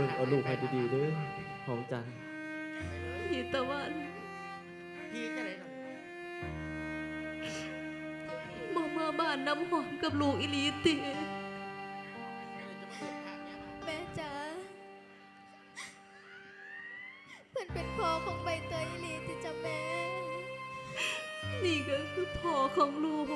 บิ่งเอาลูกให้ดีๆเด้อหอมจันทร์พี่ตะวันพี่จะไหนหน่อยบ่มาบ้านน้ำหอมกับลูกอีหลีติแม่จ๋าเพื่อนเป็นพ่อของใบเตยอีหลีที่จะแม่ นี่ก็คือพ่อของลูก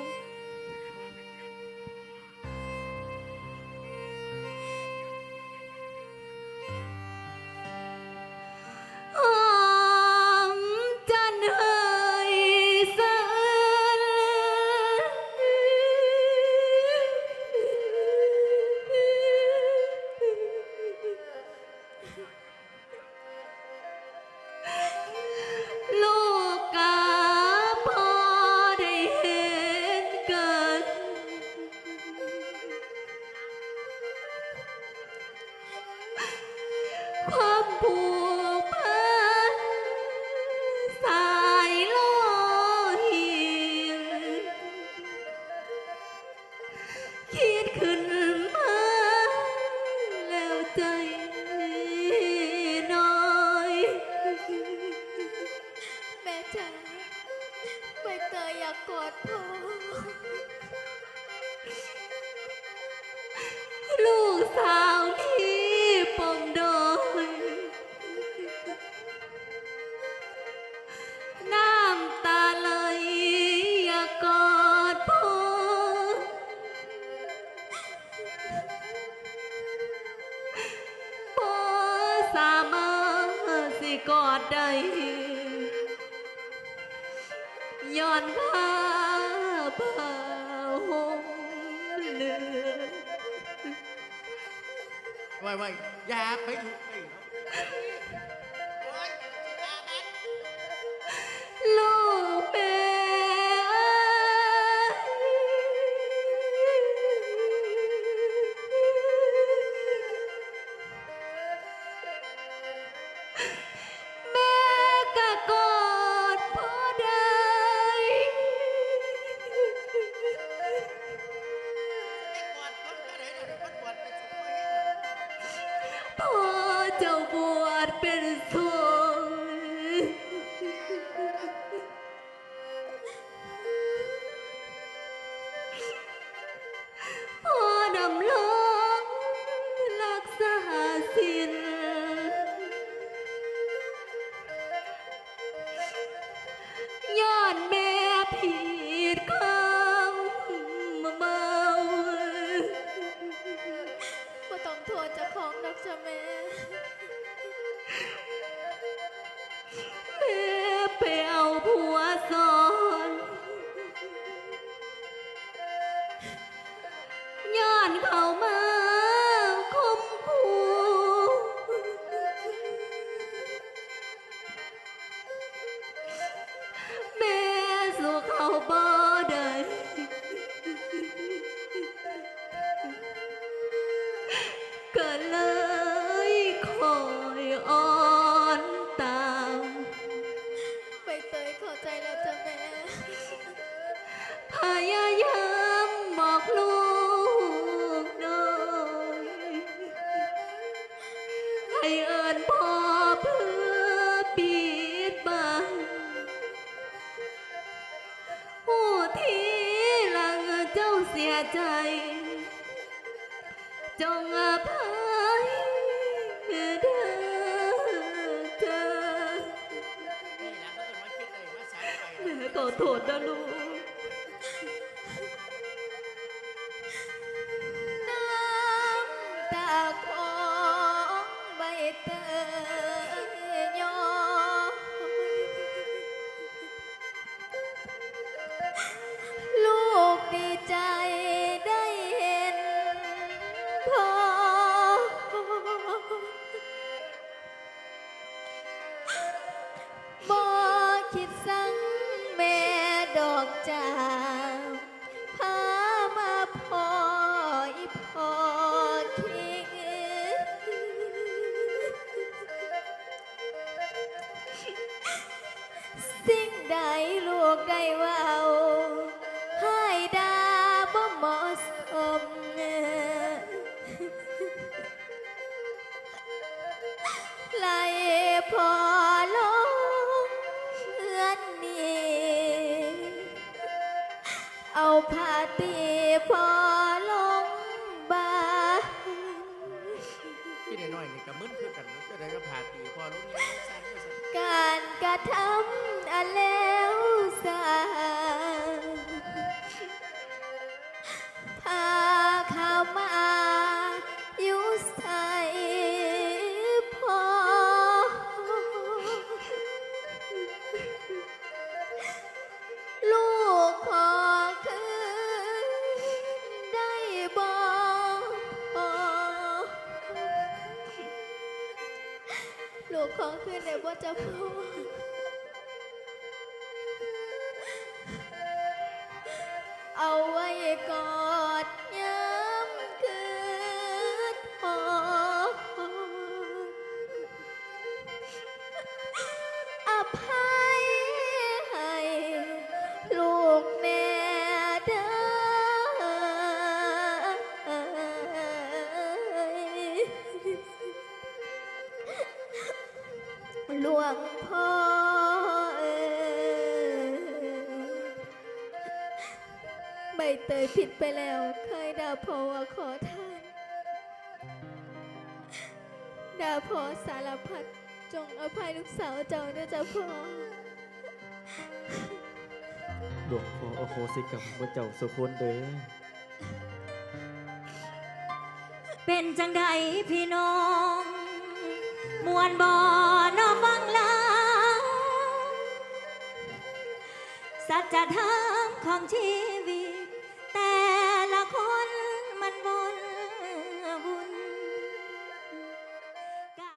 สาวที่ปมดอยน้ำตาไหลอยากกอดพ่อบ่อสามารถสิกอดได้ย้อนผ้า ไว้ไว้อย่าไปถูกไปโอ๊ยอย่ามันลูก เป็นสงฆ์พ่อดำลงรักษาศีลย้อนแม่ผิ ใจ จงอภัยเด้อเจ้านี่แหละเขาต้องมาคิดเลยมาสายไปแม่ขอโทษนะลูก ดอกจางพามาพออีพ่อคิงสิ่งใดลูกได้ว่า ผ้าตีพอลงบานพี่น้อยๆนี่ก็มึนคือกันจะได้ก็ผ่าตีพอลูกนี้สั่นก็สั่น การกระทำอันแล้วสา ลูกขอคืนเด้บ่จะพ่อเอาไว้ก่อน ใบเตยผิดไปแล้วเคยด่าพ่อว่าขอทานด่าพ่อสารพัดจงอภัยลูกสาวเจ้าเด้อจ้าพ่อหลวงพ่ออโหสิกรรมพระเจ้าสุคนเด้อเป็นจังใดพี่น้อง มวนบ่อนอฟังลาวสัจธรรมของชีวิ